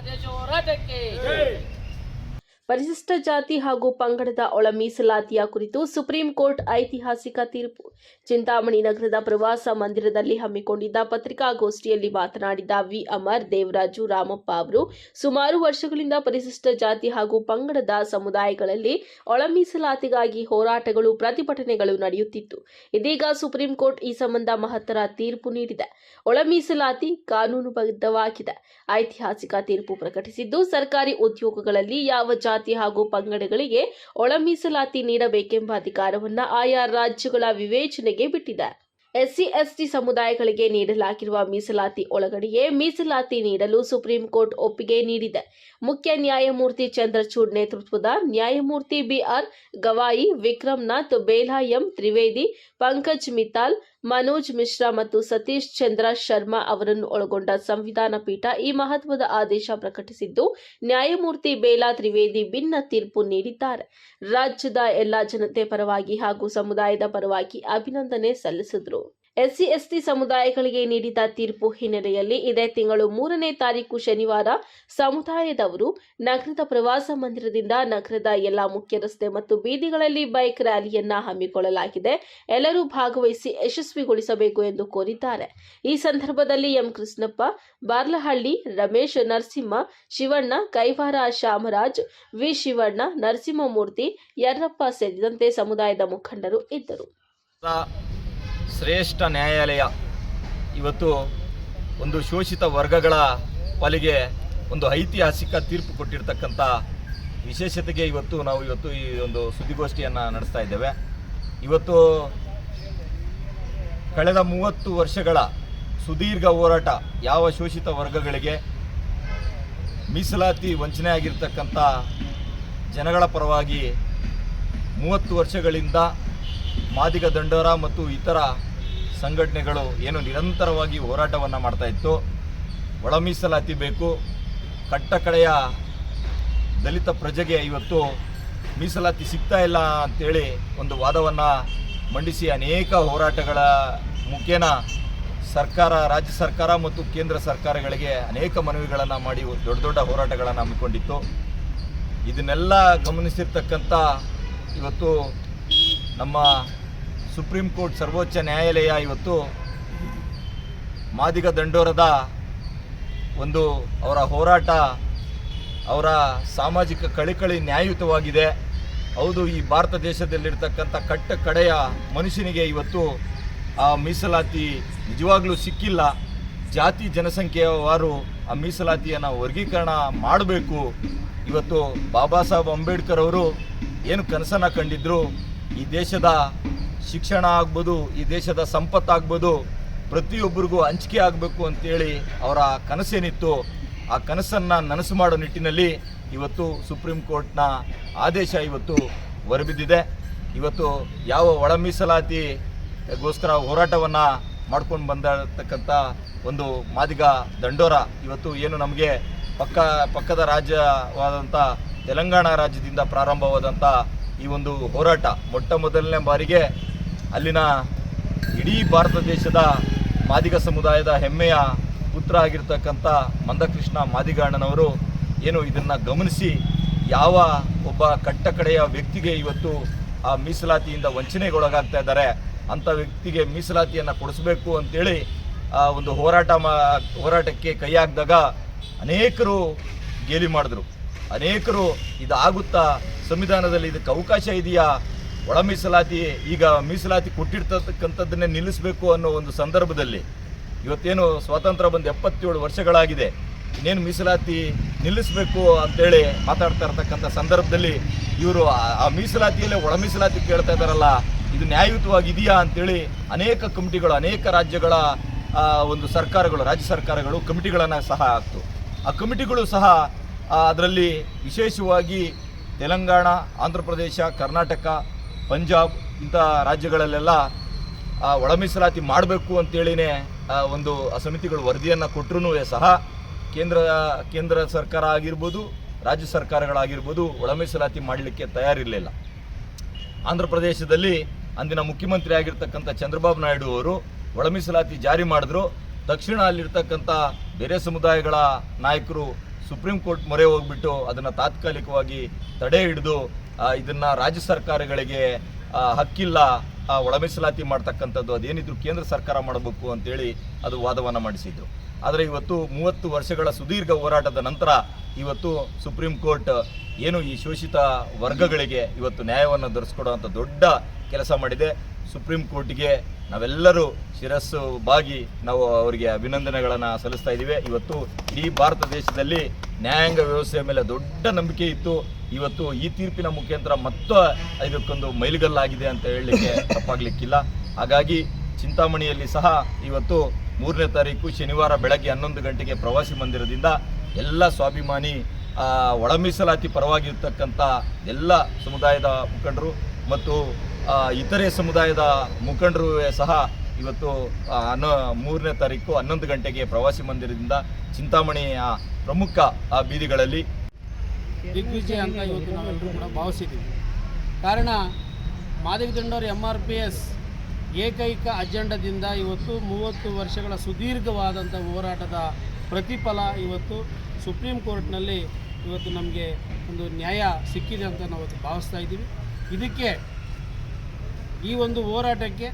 ಆದೇಶ ಹೋರಾಟಕ್ಕೆ ಪರಿಶಿಷ್ಟ ಜಾತಿ ಹಾಗೂ ಪಂಗಡದ ಒಳ ಮೀಸಲಾತಿಯ ಕುರಿತು ಸುಪ್ರೀಂ ಕೋರ್ಟ್ ಐತಿಹಾಸಿಕ ತೀರ್ಪು. ಚಿಂತಾಮಣಿ ನಗರದ ಪ್ರವಾಸ ಮಂದಿರದಲ್ಲಿ ಹಮ್ಮಿಕೊಂಡಿದ್ದ ಪತ್ರಿಕಾಗೋಷ್ಠಿಯಲ್ಲಿ ಮಾತನಾಡಿದ ವಿ. ಅಮರ್ ದೇವರಾಜು ರಾಮಪ್ಪ ಅವರು, ಸುಮಾರು ವರ್ಷಗಳಿಂದ ಪರಿಶಿಷ್ಟ ಜಾತಿ ಹಾಗೂ ಪಂಗಡದ ಸಮುದಾಯಗಳಲ್ಲಿ ಒಳ ಮೀಸಲಾತಿಗಾಗಿ ಹೋರಾಟಗಳು, ಪ್ರತಿಭಟನೆಗಳು ನಡೆಯುತ್ತಿತ್ತು. ಇದೀಗ ಸುಪ್ರೀಂ ಕೋರ್ಟ್ ಈ ಸಂಬಂಧ ಮಹತ್ತರ ತೀರ್ಪು ನೀಡಿದೆ. ಒಳ ಮೀಸಲಾತಿ ಕಾನೂನುಬದ್ಧವಾಗಿದೆ. ಐತಿಹಾಸಿಕ ತೀರ್ಪು ಪ್ರಕಟಿಸಿದ್ದು, ಸರ್ಕಾರಿ ಉದ್ಯೋಗಗಳಲ್ಲಿ ಯಾವ ಜಾತಿ ಹಾಗೂ ಪಂಗಡಗಳಿಗೆ ಒಳ ಮೀಸಲಾತಿ ನೀಡಬೇಕೆಂಬ ಅಧಿಕಾರವನ್ನು ಆಯಾ ರಾಜ್ಯಗಳ ವಿವೇಚನೆಗೆ ಬಿಟ್ಟಿದೆ. ಎಸ್ಸಿ, ಎಸ್ಟಿ ಸಮುದಾಯಗಳಿಗೆ ನೀಡಲಾಗಿರುವ ಮೀಸಲಾತಿ ಒಳಗಡೆಯೇ ಮೀಸಲಾತಿ ನೀಡಲು ಸುಪ್ರೀಂ ಕೋರ್ಟ್ ಒಪ್ಪಿಗೆ ನೀಡಿದೆ. ಮುಖ್ಯ ನ್ಯಾಯಮೂರ್ತಿ ಚಂದ್ರಚೂಡ್ ನೇತೃತ್ವದ ನ್ಯಾಯಮೂರ್ತಿ B R Gavai, Vikramnath, Bela M Trivedi, Pankaj Mittal Manoj Mishra ಮತ್ತು ಸತೀಶ್ ಚಂದ್ರ ಶರ್ಮಾ ಅವರನ್ನು ಒಳಗೊಂಡ ಸಂವಿಧಾನ ಪೀಠ ಈ ಮಹತ್ವದ ಆದೇಶ ಪ್ರಕಟಿಸಿದ್ದು, ನ್ಯಾಯಮೂರ್ತಿ ಬೇಲಾ ತ್ರಿವೇದಿ ಭಿನ್ನ ತೀರ್ಪು ನೀಡಿದ್ದಾರೆ. ರಾಜ್ಯದ ಎಲ್ಲಾ ಜನತೆ ಪರವಾಗಿ ಹಾಗೂ ಸಮುದಾಯದ ಪರವಾಗಿ ಅಭಿನಂದನೆ ಸಲ್ಲಿಸಿದರು. ಎಸ್ಸಿ ಎಸ್ಟಿ ಸಮುದಾಯಗಳಿಗೆ ನೀಡಿದ ತೀರ್ಪು ಹಿನ್ನೆಲೆಯಲ್ಲಿ ಇದೇ ತಿಂಗಳು ಮೂರನೇ ತಾರೀಕು ಶನಿವಾರ ಸಮುದಾಯದವರು ನಗರದ ಪ್ರವಾಸ ಮಂದಿರದಿಂದ ನಗರದ ಎಲ್ಲಾ ಮುಖ್ಯ ರಸ್ತೆ ಮತ್ತು ಬೀದಿಗಳಲ್ಲಿ ಬೈಕ್ ರ್ಯಾಲಿಯನ್ನ ಹಮ್ಮಿಕೊಳ್ಳಲಾಗಿದೆ. ಎಲ್ಲರೂ ಭಾಗವಹಿಸಿ ಯಶಸ್ವಿಗೊಳಿಸಬೇಕು ಎಂದು ಕೋರಿದ್ದಾರೆ. ಈ ಸಂದರ್ಭದಲ್ಲಿ ಎಂ ಕೃಷ್ಣಪ್ಪ, ಬಾರ್ಲಹಳ್ಳಿ ರಮೇಶ್ ನರಸಿಂಹ, ಶಿವಣ್ಣ, ಕೈವಾರ ಶಾಮರಾಜ್, ವಿ ಶಿವಣ್ಣ, ನರಸಿಂಹಮೂರ್ತಿ ಯರ್ರಪ್ಪ ಸೇರಿದಂತೆ ಸಮುದಾಯದ ಮುಖಂಡರು ಇದ್ದರು. ಶ್ರೇಷ್ಠ ನ್ಯಾಯಾಲಯ ಇವತ್ತು ಒಂದು ಶೋಷಿತ ವರ್ಗಗಳ ಪಾಲಿಗೆ ಒಂದು ಐತಿಹಾಸಿಕ ತೀರ್ಪು ಕೊಟ್ಟಿರ್ತಕ್ಕಂಥ ವಿಶೇಷತೆಗೆ ಇವತ್ತು ನಾವು ಇವತ್ತು ಈ ಒಂದು ಸುದ್ದಿಗೋಷ್ಠಿಯನ್ನು ನಡೆಸ್ತಾ ಇದ್ದೇವೆ. ಇವತ್ತು ಕಳೆದ ಮೂವತ್ತು ವರ್ಷಗಳ ಸುದೀರ್ಘ ಹೋರಾಟ ಯಾವ ಶೋಷಿತ ವರ್ಗಗಳಿಗೆ ಮೀಸಲಾತಿ ವಂಚನೆ ಆಗಿರ್ತಕ್ಕಂಥ ಜನಗಳ ಪರವಾಗಿ ಮೂವತ್ತು ವರ್ಷಗಳಿಂದ ಮಾದಿಗ ದಂಡೋರ ಮತ್ತು ಇತರ ಸಂಘಟನೆಗಳು ಏನು ನಿರಂತರವಾಗಿ ಹೋರಾಟವನ್ನು ಮಾಡ್ತಾ ಇತ್ತು. ಒಳ ಮೀಸಲಾತಿ ಬೇಕು. ಕಟ್ಟಕಡೆಯ ದಲಿತ ಪ್ರಜೆಗೆ ಇವತ್ತು ಮೀಸಲಾತಿ ಸಿಗ್ತಾ ಇಲ್ಲ ಅಂತೇಳಿ ಒಂದು ವಾದವನ್ನು ಮಂಡಿಸಿ ಅನೇಕ ಹೋರಾಟಗಳ ಮುಖೇನ ಸರ್ಕಾರ, ರಾಜ್ಯ ಸರ್ಕಾರ ಮತ್ತು ಕೇಂದ್ರ ಸರ್ಕಾರಗಳಿಗೆ ಅನೇಕ ಮನವಿಗಳನ್ನು ಮಾಡಿ ದೊಡ್ಡ ದೊಡ್ಡ ಹೋರಾಟಗಳನ್ನು ಹಮ್ಮಿಕೊಂಡಿತ್ತು. ಇದನ್ನೆಲ್ಲ ಗಮನಿಸಿರ್ತಕ್ಕಂಥ ಇವತ್ತು ನಮ್ಮ ಸುಪ್ರೀಂ ಕೋರ್ಟ್ ಸರ್ವೋಚ್ಚ ನ್ಯಾಯಾಲಯ ಇವತ್ತು ಮಾದಿಗ ದಂಡೋರದ ಒಂದು ಅವರ ಹೋರಾಟ, ಅವರ ಸಾಮಾಜಿಕ ಕಳಿಕಳಿ ನ್ಯಾಯಯುತವಾಗಿದೆ. ಹೌದು, ಈ ಭಾರತ ದೇಶದಲ್ಲಿರ್ತಕ್ಕಂಥ ಕಟ್ಟ ಕಡೆಯ ಮನುಷ್ಯನಿಗೆ ಇವತ್ತು ಆ ಮೀಸಲಾತಿ ನಿಜವಾಗ್ಲೂ ಸಿಕ್ಕಿಲ್ಲ. ಜಾತಿ ಜನಸಂಖ್ಯೆಯವರು ಆ ಮೀಸಲಾತಿಯನ್ನು ವರ್ಗೀಕರಣ ಮಾಡಬೇಕು. ಇವತ್ತು ಬಾಬಾ ಸಾಹೇಬ್ ಅಂಬೇಡ್ಕರ್ ಅವರು ಏನು ಕನಸನ್ನು ಕಂಡಿದ್ರು? ಈ ದೇಶದ ಶಿಕ್ಷಣ ಆಗ್ಬೋದು, ಈ ದೇಶದ ಸಂಪತ್ತಾಗ್ಬೋದು, ಪ್ರತಿಯೊಬ್ಬರಿಗೂ ಹಂಚಿಕೆ ಆಗಬೇಕು ಅಂತೇಳಿ ಅವರ ಕನಸೇನಿತ್ತು. ಆ ಕನಸನ್ನು ನನಸು ಮಾಡೋ ನಿಟ್ಟಿನಲ್ಲಿ ಇವತ್ತು ಸುಪ್ರೀಂ ಕೋರ್ಟ್ನ ಆದೇಶ ಇವತ್ತು ಹೊರಬಿದ್ದಿದೆ. ಇವತ್ತು ಯಾವ ಒಳ ಮೀಸಲಾತಿಗೋಸ್ಕರ ಹೋರಾಟವನ್ನು ಮಾಡ್ಕೊಂಡು ಬಂದಿರತಕ್ಕಂಥ ಒಂದು ಮಾದಿಗ ದಂಡೋರ ಇವತ್ತು ಏನು ನಮಗೆ ಪಕ್ಕ, ಪಕ್ಕದ ರಾಜ್ಯವಾದಂಥ ತೆಲಂಗಾಣ ರಾಜ್ಯದಿಂದ ಪ್ರಾರಂಭವಾದಂಥ ಈ ಒಂದು ಹೋರಾಟ ಮೊಟ್ಟ ಮೊದಲನೇ ಬಾರಿಗೆ ಅಲ್ಲಿನ ಇಡೀ ಭಾರತ ದೇಶದ ಮಾದಿಗ ಸಮುದಾಯದ ಹೆಮ್ಮೆಯ ಪುತ್ರ ಆಗಿರ್ತಕ್ಕಂಥ ಮಂದಕೃಷ್ಣ ಮಾದಿಗಾಣನವರು ಏನು ಇದನ್ನು ಗಮನಿಸಿ ಯಾವ ಒಬ್ಬ ಕಟ್ಟಕಡೆಯ ವ್ಯಕ್ತಿಗೆ ಇವತ್ತು ಆ ಮೀಸಲಾತಿಯಿಂದ ವಂಚನೆಗೊಳಗಾಗ್ತಾ ಇದ್ದಾರೆ, ಅಂಥ ವ್ಯಕ್ತಿಗೆ ಮೀಸಲಾತಿಯನ್ನು ಕೊಡಿಸ್ಬೇಕು ಅಂತೇಳಿ ಆ ಒಂದು ಹೋರಾಟ ಮಾ, ಹೋರಾಟಕ್ಕೆ ಕೈ ಹಾಕಿದಾಗ ಅನೇಕರು ಗೇಲಿ ಮಾಡಿದ್ರು. ಅನೇಕರು ಇದಾಗುತ್ತಾ ಸಂವಿಧಾನದಲ್ಲಿ ಇದಕ್ಕೆ ಅವಕಾಶ ಇದೆಯಾ ಒಳ ಮೀಸಲಾತಿ, ಈಗ ಮೀಸಲಾತಿ ಕೊಟ್ಟಿರ್ತಕ್ಕಂಥದ್ದನ್ನೇ ನಿಲ್ಲಿಸಬೇಕು ಅನ್ನೋ ಒಂದು ಸಂದರ್ಭದಲ್ಲಿ ಇವತ್ತೇನು ಸ್ವಾತಂತ್ರ್ಯ ಬಂದು ಎಪ್ಪತ್ತೇಳು ವರ್ಷಗಳಾಗಿದೆ, ಇನ್ನೇನು ಮೀಸಲಾತಿ ನಿಲ್ಲಿಸಬೇಕು ಅಂತೇಳಿ ಮಾತಾಡ್ತಾ ಇರ್ತಕ್ಕಂಥ ಸಂದರ್ಭದಲ್ಲಿ ಇವರು ಆ ಮೀಸಲಾತಿಯಲ್ಲೇ ಒಳ ಮೀಸಲಾತಿ ಕೇಳ್ತಾ ಇದ್ದಾರಲ್ಲ, ಇದು ನ್ಯಾಯಯುತವಾಗಿದೆಯಾ ಅಂತೇಳಿ ಅನೇಕ ಕಮಿಟಿಗಳು, ಅನೇಕ ರಾಜ್ಯಗಳ ಒಂದು ಸರ್ಕಾರಗಳು, ರಾಜ್ಯ ಸರ್ಕಾರಗಳು ಕಮಿಟಿಗಳನ್ನು ಸಹ ಹಾಕ್ತು. ಆ ಕಮಿಟಿಗಳು ಸಹ ಅದರಲ್ಲಿ ವಿಶೇಷವಾಗಿ ತೆಲಂಗಾಣ, ಆಂಧ್ರ ಪ್ರದೇಶ, ಕರ್ನಾಟಕ ಪಂಜಾಬ್ ಇಂಥ ರಾಜ್ಯಗಳಲ್ಲೆಲ್ಲ ಒಳ ಮೀಸಲಾತಿ ಮಾಡಬೇಕು ಅಂತೇಳಿನೇ ಒಂದು ಸಮಿತಿಗಳು ವರದಿಯನ್ನು ಕೊಟ್ಟರು ಸಹ ಕೇಂದ್ರ ಕೇಂದ್ರ ಸರ್ಕಾರ ಆಗಿರ್ಬೋದು, ರಾಜ್ಯ ಸರ್ಕಾರಗಳಾಗಿರ್ಬೋದು ಒಳ ಮೀಸಲಾತಿ ಮಾಡಲಿಕ್ಕೆ ತಯಾರಿರಲಿಲ್ಲ. ಆಂಧ್ರ ಪ್ರದೇಶದಲ್ಲಿ ಅಂದಿನ ಮುಖ್ಯಮಂತ್ರಿ ಆಗಿರ್ತಕ್ಕಂಥ ಚಂದ್ರಬಾಬು ನಾಯ್ಡು ಅವರು ಒಳ ಮೀಸಲಾತಿ ಜಾರಿ ಮಾಡಿದ್ರು. ತಕ್ಷಣ ಅಲ್ಲಿರ್ತಕ್ಕಂಥ ಬೇರೆ ಸಮುದಾಯಗಳ ನಾಯಕರು ಸುಪ್ರೀಂ ಕೋರ್ಟ್ ಮೊರೆ ಹೋಗ್ಬಿಟ್ಟು ಅದನ್ನು ತಾತ್ಕಾಲಿಕವಾಗಿ ತಡೆ ಹಿಡಿದು ಇದನ್ನ ರಾಜ್ಯ ಸರ್ಕಾರಗಳಿಗೆ ಹಕ್ಕಿಲ್ಲ ಆ, ಒಳ ಮೀಸಲಾತಿ ಮಾಡ್ತಕ್ಕಂಥದ್ದು ಅದೇನಿದ್ರು ಕೇಂದ್ರ ಸರ್ಕಾರ ಮಾಡಬೇಕು ಅಂತೇಳಿ ಅದು ವಾದವನ್ನು ಮಾಡಿಸಿದ್ರು. ಆದರೆ ಇವತ್ತು ಮೂವತ್ತು ವರ್ಷಗಳ ಸುದೀರ್ಘ ಹೋರಾಟದ ನಂತರ ಇವತ್ತು ಸುಪ್ರೀಂ ಕೋರ್ಟ್ ಏನು ಈ ಶೋಷಿತ ವರ್ಗಗಳಿಗೆ ಇವತ್ತು ನ್ಯಾಯವನ್ನು ದೊರಕಿಸ್ಕೊಡುವಂಥ ದೊಡ್ಡ ಕೆಲಸ ಮಾಡಿದೆ. ಸುಪ್ರೀಂ ಕೋರ್ಟ್ಗೆ ನಾವೆಲ್ಲರೂ ಶಿರಸ್ಸು ಬಾಗಿ ನಾವು ಅವರಿಗೆ ಅಭಿನಂದನೆಗಳನ್ನು ಸಲ್ಲಿಸ್ತಾ ಇದ್ದೀವಿ. ಇವತ್ತು ಇಡೀ ಭಾರತ ದೇಶದಲ್ಲಿ ನ್ಯಾಯಾಂಗ ವ್ಯವಸ್ಥೆಯ ಮೇಲೆ ದೊಡ್ಡ ನಂಬಿಕೆ ಇತ್ತು. ಇವತ್ತು ಈ ತೀರ್ಪಿನ ಮುಖಾಂತರ ಮತ್ತೆ ಇದಕ್ಕೊಂದು ಮೈಲುಗಲ್ಲಾಗಿದೆ ಅಂತ ಹೇಳಲಿಕ್ಕೆ ತಪ್ಪಾಗಲಿಕ್ಕಿಲ್ಲ. ಹಾಗಾಗಿ ಚಿಂತಾಮಣಿಯಲ್ಲಿ ಸಹ ಇವತ್ತು ಮೂರನೇ ತಾರೀಕು ಶನಿವಾರ ಬೆಳಗ್ಗೆ ಹನ್ನೊಂದು ಗಂಟೆಗೆ ಪ್ರವಾಸಿ ಮಂದಿರದಿಂದ ಎಲ್ಲ ಸ್ವಾಭಿಮಾನಿ ಒಳಮೀಸಲಾತಿ ಒಳ ಮೀಸಲಾತಿ ಪರವಾಗಿರ್ತಕ್ಕಂಥ ಎಲ್ಲ ಸಮುದಾಯದ ಮುಖಂಡರು ಮತ್ತು ಇತರೆ ಸಮುದಾಯದ ಮುಖಂಡರು ಸಹ ಇವತ್ತು ಹನ್ನ, ಮೂರನೇ ತಾರೀಕು ಹನ್ನೊಂದು ಗಂಟೆಗೆ ಪ್ರವಾಸಿ ಮಂದಿರದಿಂದ ಚಿಂತಾಮಣಿಯ ಪ್ರಮುಖ ಬೀದಿಗಳಲ್ಲಿ ದಿಗ್ವಿಜಯ ಅಂತ ಇವತ್ತು ನಾವೆಲ್ಲರೂ ಕೂಡ ಭಾವಿಸಿದ್ದೀವಿ. ಕಾರಣ Madiga Dandora M R P S ಏಕೈಕ ಅಜೆಂಡದಿಂದ ಇವತ್ತು ಮೂವತ್ತು ವರ್ಷಗಳ ಸುದೀರ್ಘವಾದಂಥ ಹೋರಾಟದ ಪ್ರತಿಫಲ ಇವತ್ತು ಸುಪ್ರೀಂ ಕೋರ್ಟ್ನಲ್ಲಿ ಇವತ್ತು ನಮಗೆ ಒಂದು ನ್ಯಾಯ ಸಿಕ್ಕಿದೆ ಅಂತ ನಾವು ಭಾವಿಸ್ತಾ ಇದ್ದೀವಿ. ಇದಕ್ಕೆ ಈ ಒಂದು ಹೋರಾಟಕ್ಕೆ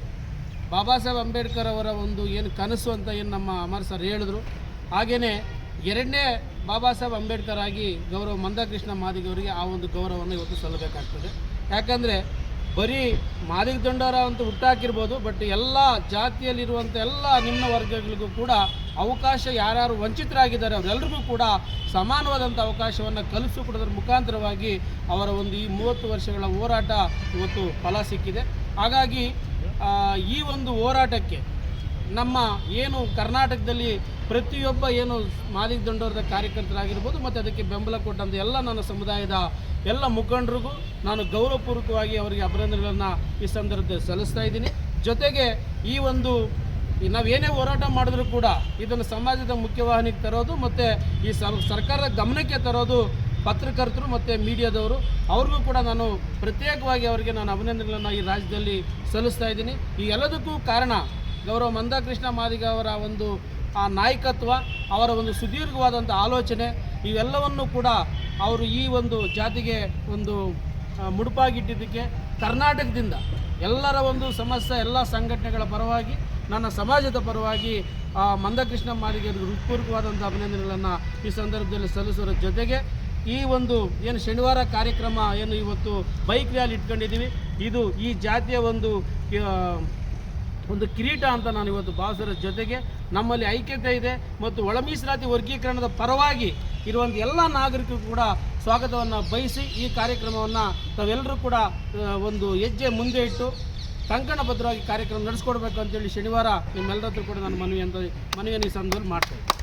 ಬಾಬಾ ಸಾಹೇಬ್ ಅಂಬೇಡ್ಕರ್ ಅವರ ಒಂದು ಏನು ಕನಸು ಅಂತ ಏನು ನಮ್ಮ ಅಮರ್ ಸರ್ ಹೇಳಿದ್ರು. ಹಾಗೆಯೇ ಎರಡನೇ ಬಾಬಾ ಸಾಹೇಬ್ ಅಂಬೇಡ್ಕರ್ ಆಗಿ ಗೌರವ ಮಂದಾಕೃಷ್ಣ ಮಾದಿಗವರಿಗೆ ಆ ಒಂದು ಗೌರವವನ್ನು ಇವತ್ತು ಸಲ್ಲಬೇಕಾಗ್ತದೆ. ಯಾಕಂದರೆ ಬರೀ ಮಾದಿಗ ದಂಡಾರ ಅಂತ ಹುಟ್ಟಾಕಿರ್ಬೋದು, ಬಟ್ ಎಲ್ಲ ಜಾತಿಯಲ್ಲಿರುವಂಥ ಎಲ್ಲ ನಿಮ್ಮ ವರ್ಗಗಳಿಗೂ ಕೂಡ ಅವಕಾಶ ಯಾರ್ಯಾರು ವಂಚಿತರಾಗಿದ್ದಾರೆ ಅವರೆಲ್ಲರಿಗೂ ಕೂಡ ಸಮಾನವಾದಂಥ ಅವಕಾಶವನ್ನು ಕಲಿಸಿಕೊಡೋದ್ರ ಮುಖಾಂತರವಾಗಿ ಅವರ ಒಂದು ಈ ಮೂವತ್ತು ವರ್ಷಗಳ ಹೋರಾಟ ಇವತ್ತು ಫಲ ಸಿಕ್ಕಿದೆ. ಹಾಗಾಗಿ ಈ ಒಂದು ಹೋರಾಟಕ್ಕೆ ನಮ್ಮ ಏನು ಕರ್ನಾಟಕದಲ್ಲಿ ಪ್ರತಿಯೊಬ್ಬ ಏನು ಮಾದಿಗ ದಂಡೋರದ ಕಾರ್ಯಕರ್ತರಾಗಿರ್ಬೋದು ಮತ್ತು ಅದಕ್ಕೆ ಬೆಂಬಲ ಕೊಟ್ಟಂಥ ಎಲ್ಲ ನನ್ನ ಸಮುದಾಯದ ಎಲ್ಲ ಮುಖಂಡರಿಗೂ ನಾನು ಗೌರವಪೂರ್ವಕವಾಗಿ ಅವರಿಗೆ ಅಭಿನಂದನೆಗಳನ್ನು ಈ ಸಂದರ್ಭದಲ್ಲಿ ಸಲ್ಲಿಸ್ತಾ ಇದ್ದೀನಿ. ಜೊತೆಗೆ ಈ ಒಂದು ನಾವೇನೇ ಹೋರಾಟ ಮಾಡಿದ್ರೂ ಕೂಡ ಇದನ್ನು ಸಮಾಜದ ಮುಖ್ಯವಾಹಿನಿಗೆ ತರೋದು ಮತ್ತು ಈ ಸರ್- ಸರ್ಕಾರದ ಗಮನಕ್ಕೆ ತರೋದು ಪತ್ರಕರ್ತರು ಮತ್ತು ಮೀಡಿಯಾದವರು, ಅವ್ರಿಗೂ ಕೂಡ ನಾನು ಪ್ರತ್ಯೇಕವಾಗಿ ಅವರಿಗೆ ನಾನು ಅಭಿನಂದನೆಗಳನ್ನು ಈ ರಾಜ್ಯದಲ್ಲಿ ಸಲ್ಲಿಸ್ತಾ ಇದ್ದೀನಿ. ಈ ಎಲ್ಲದಕ್ಕೂ ಕಾರಣ ಗೌರವ ಮಂದಾಕೃಷ್ಣ ಮಾದಿಗ ಅವರ ಒಂದು, ಆ ನಾಯಕತ್ವ, ಅವರ ಒಂದು ಸುದೀರ್ಘವಾದಂಥ ಆಲೋಚನೆ, ಇವೆಲ್ಲವನ್ನು ಕೂಡ ಅವರು ಈ ಒಂದು ಜಾತಿಗೆ ಒಂದು ಮುಡುಪಾಗಿಟ್ಟಿದ್ದಕ್ಕೆ ಕರ್ನಾಟಕದಿಂದ ಎಲ್ಲರ ಒಂದು ಸಮಸ್ಯೆ, ಎಲ್ಲ ಸಂಘಟನೆಗಳ ಪರವಾಗಿ, ನನ್ನ ಸಮಾಜದ ಪರವಾಗಿ ಮಂದಕೃಷ್ಣ ಮಾದಿಗೆ ಹೃತ್ಪೂರ್ವಕವಾದಂಥ ಅಭಿನಂದನೆಗಳನ್ನು ಈ ಸಂದರ್ಭದಲ್ಲಿ ಸಲ್ಲಿಸುವ ಜೊತೆಗೆ ಈ ಒಂದು ಏನು ಶನಿವಾರ ಕಾರ್ಯಕ್ರಮ ಏನು ಇವತ್ತು ಬೈಕ್ ರ್ಯಾಲಿ ಇಟ್ಕೊಂಡಿದ್ದೀವಿ. ಇದು ಈ ಜಾತಿಯ ಒಂದು ಒಂದು ಕಿರೀಟ ಅಂತ ನಾನು ಇವತ್ತು ಭಾವಿಸೋದ್ರ ಜೊತೆಗೆ ನಮ್ಮಲ್ಲಿ ಐಕ್ಯತೆ ಇದೆ ಮತ್ತು ಒಳ ಮೀಸಲಾತಿ ವರ್ಗೀಕರಣದ ಪರವಾಗಿ ಇರುವಂಥ ಎಲ್ಲ ನಾಗರಿಕರು ಕೂಡ ಸ್ವಾಗತವನ್ನು ಬಯಸಿ ಈ ಕಾರ್ಯಕ್ರಮವನ್ನು ತಾವೆಲ್ಲರೂ ಕೂಡ ಒಂದು ಹೆಜ್ಜೆ ಮುಂದೆ ಇಟ್ಟು ಕಂಕಣಬದ್ಧವಾಗಿ ಕಾರ್ಯಕ್ರಮ ನಡೆಸ್ಕೊಡ್ಬೇಕು ಅಂತೇಳಿ ಶನಿವಾರ ನಿಮ್ಮೆಲ್ಲರತ್ರ ಕೂಡ ನಾನು ಮನವಿ ಅಂತ ಮನವಿಯನ್ನು ಈ ಸಂದರ್ಭದಲ್ಲಿ ಮಾಡ್ತೇನೆ.